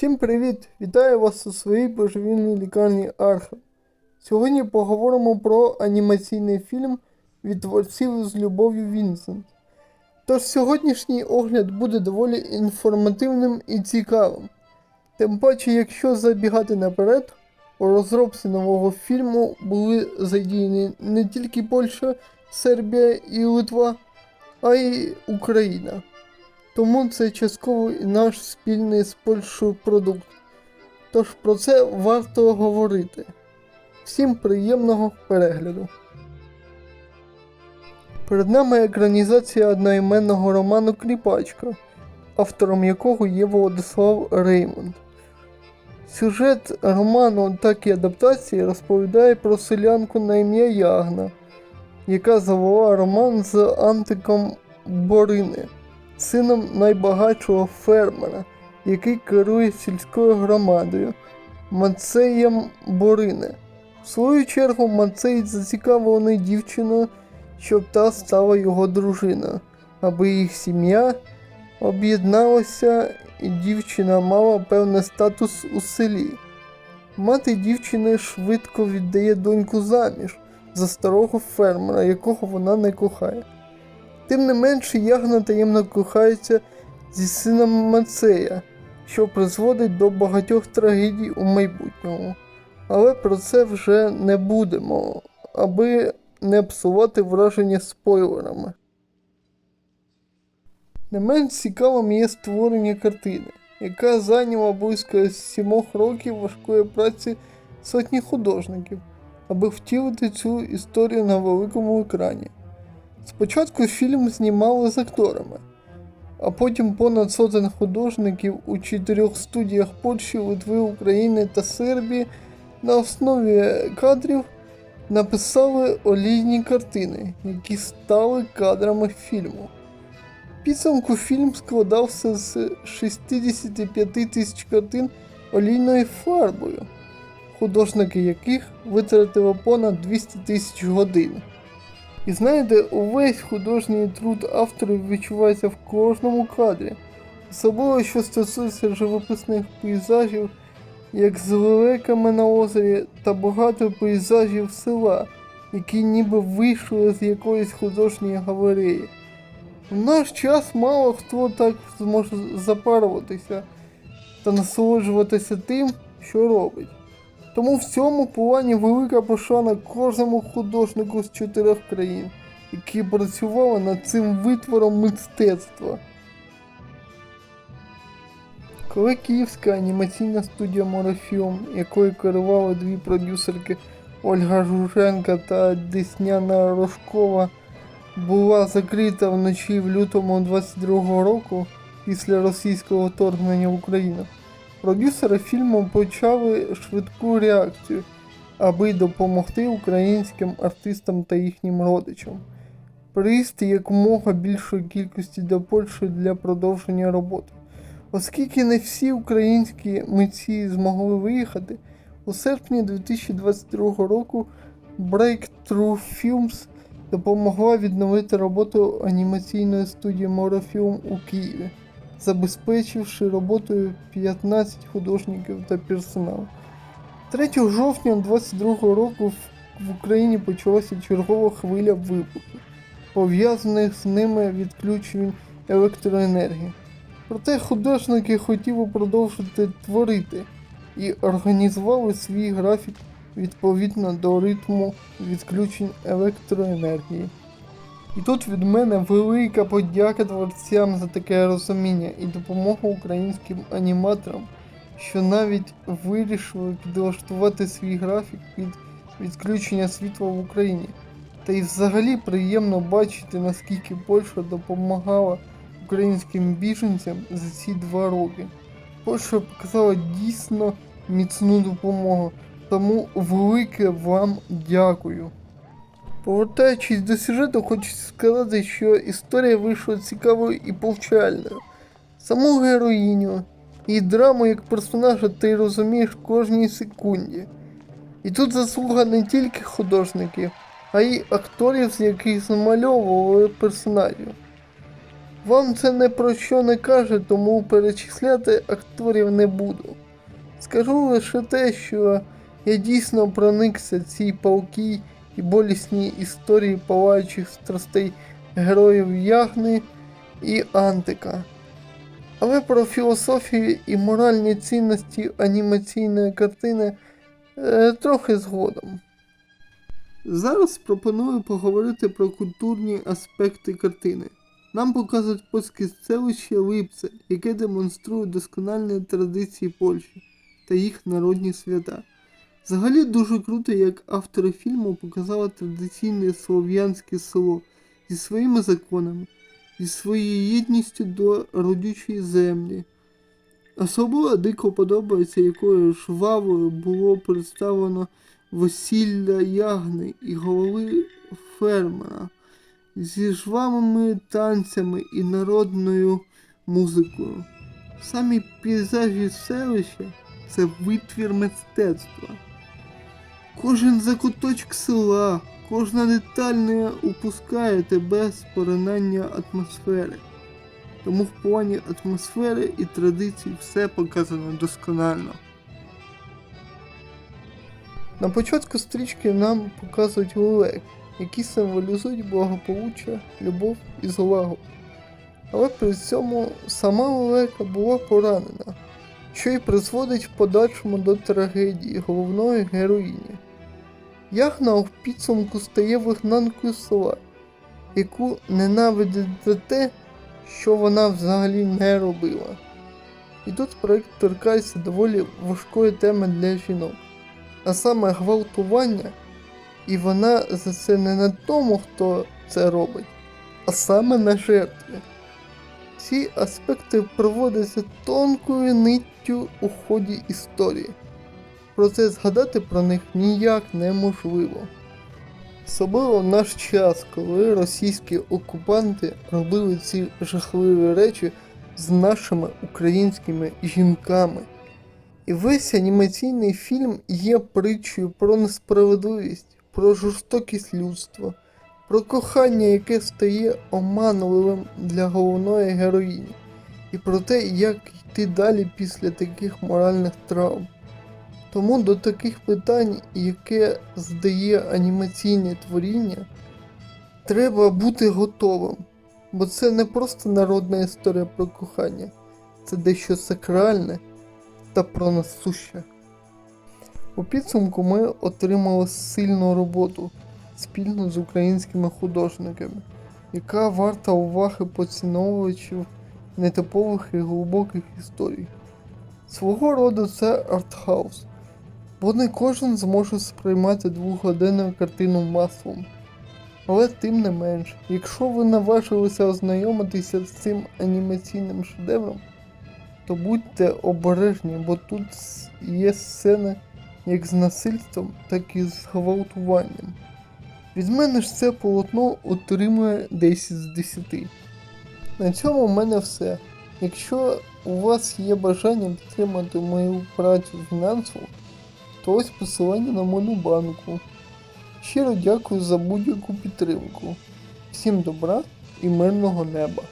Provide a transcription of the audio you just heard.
Всім привіт! Вітаю вас у своїй божевільній лікарні Архам. Сьогодні поговоримо про анімаційний фільм від творців з любов'ю Вінсент. Тож сьогоднішній огляд буде доволі інформативним і цікавим. Тим паче, якщо забігати наперед, у розробці нового фільму були задіяні не тільки Польща, Сербія і Литва, а й Україна. Тому це частково і наш спільний з Польщею продукт. Тож про це варто говорити. Всім приємного перегляду. Перед нами екранізація одноіменного роману Кріпачка, автором якого є Володислав Реймонд. Сюжет роману, так і адаптації розповідає про селянку на ім'я Ягна, яка завела роман з Антиком Борини сином найбагатшого фермера, який керує сільською громадою Мацеєм Борине. В свою чергу Мацей зацікавлений дівчиною, щоб та стала його дружиною, аби їх сім'я об'єдналася і дівчина мала певний статус у селі. Мати дівчини швидко віддає доньку заміж за старого фермера, якого вона не кохає. Тим не менше, Ягна таємно кохається зі сином Мацея, що призводить до багатьох трагедій у майбутньому. Але про це вже не будемо, аби не псувати враження спойлерами. Не менш цікавим є створення картини, яка зайняла близько сімох років важкої праці сотні художників, аби втілити цю історію на великому екрані. Спочатку фільм знімали з акторами, а потім понад сотень художників у чотирьох студіях Польщі, Литви, України та Сербії на основі кадрів написали олійні картини, які стали кадрами фільму. Підсумку фільм складався з 65 тисяч картин олійною фарбою, художники яких витратили понад 200 тисяч годин. І знаєте, увесь художній труд авторів відчувається в кожному кадрі. Особливо, що стосується живописних пейзажів, як з лелеками на озері та багато пейзажів села, які ніби вийшли з якоїсь художньої галереї. В наш час мало хто так зможе запаруватися та насолоджуватися тим, що робить. Тому в цьому плані велика пошана кожному художнику з чотирьох країн, які працювали над цим витвором мистецтва. Коли київська анімаційна студія Морофілм, якою керували дві продюсерки Ольга Жуженка та Десняна Рожкова, була закрита вночі в лютому 22-го року після російського вторгнення в Україну. Продюсери фільму почали швидку реакцію, аби допомогти українським артистам та їхнім родичам. Приїзд якомога більшої кількості до Польщі для продовження роботи. Оскільки не всі українські митці змогли виїхати, у серпні 2022 року Breakthrough Films допомогла відновити роботу анімаційної студії Морofilm у Києві забезпечивши роботою 15 художників та персонал. 3 жовтня 2022 року в в Україні почалася чергова хвиля вибухів, пов'язаних з ними відключень електроенергії. Проте художники хотіли продовжити творити і організували свій графік відповідно до ритму відключень електроенергії. І тут від мене велика подяка творцям за таке розуміння і допомогу українським аніматорам, що навіть вирішили підлаштувати свій графік під відключення світла в Україні. Та й взагалі приємно бачити, наскільки Польща допомагала українським біженцям за ці два роки. Польща показала дійсно міцну допомогу, тому велике вам дякую. Повертаючись до сюжету, хочу сказати, що історія вийшла цікавою і повчальною. Саму героїню і драму як персонажа ти розумієш кожній секунді. І тут заслуга не тільки художників, а й акторів, з яких замальовували персонажів. Вам це не про що не каже, тому перечисляти акторів не буду. Скажу лише те, що я дійсно проникся цій палкій і болісній історії палаючих страстей героїв Ягни і Антика. Але про філософію і моральні цінності анімаційної картини е, трохи згодом. Зараз пропоную поговорити про культурні аспекти картини. Нам показують польське селище Липце, яке демонструє доскональні традиції Польщі та їх народні свята. Взагалі дуже круто, як автори фільму показали традиційне слов'янське село зі своїми законами, зі своєю єдністю до родючої землі. Особливо дико подобається, якою жвавою було представлено весілля ягни і голови фермера зі жвавими танцями і народною музикою. Самі пейзажі селища це витвір мистецтва. Кожен закуточок села, кожна деталь не упускає тебе з поринання атмосфери. Тому в плані атмосфери і традицій все показано досконально. На початку стрічки нам показують лелек, які символізують благополуччя, любов і злагоду. Але при цьому сама лелека була поранена, що й призводить в подальшому до трагедії головної героїні. Ягна в підсумку стає вигнанкою села, яку ненавидить за те, що вона взагалі не робила. І тут проект торкається доволі важкої теми для жінок, а саме гвалтування, і вона за це не на тому, хто це робить, а саме на жертві. Ці аспекти проводяться тонкою ниттю у ході історії. Проте згадати про них ніяк неможливо. Особливо в наш час, коли російські окупанти робили ці жахливі речі з нашими українськими жінками. І весь анімаційний фільм є притчею про несправедливість, про жорстокість людства, про кохання, яке стає оманливим для головної героїні, і про те, як йти далі після таких моральних травм. Тому до таких питань, яке здає анімаційне творіння, треба бути готовим. Бо це не просто народна історія про кохання, це дещо сакральне та про насуще. У підсумку ми отримали сильну роботу спільно з українськими художниками, яка варта уваги поціновувачів нетипових і глибоких історій. Свого роду це артхаус, бо не кожен зможе сприймати двогодинну картину маслом. Але тим не менш, якщо ви наважилися ознайомитися з цим анімаційним шедевром, то будьте обережні, бо тут є сцени як з насильством, так і з гвалтуванням. Від мене ж це полотно отримує 10 з 10. На цьому в мене все. Якщо у вас є бажання підтримати мою працю фінансово, то ось посилання на мою банку. Щиро дякую за будь-яку підтримку. Всім добра і мирного неба!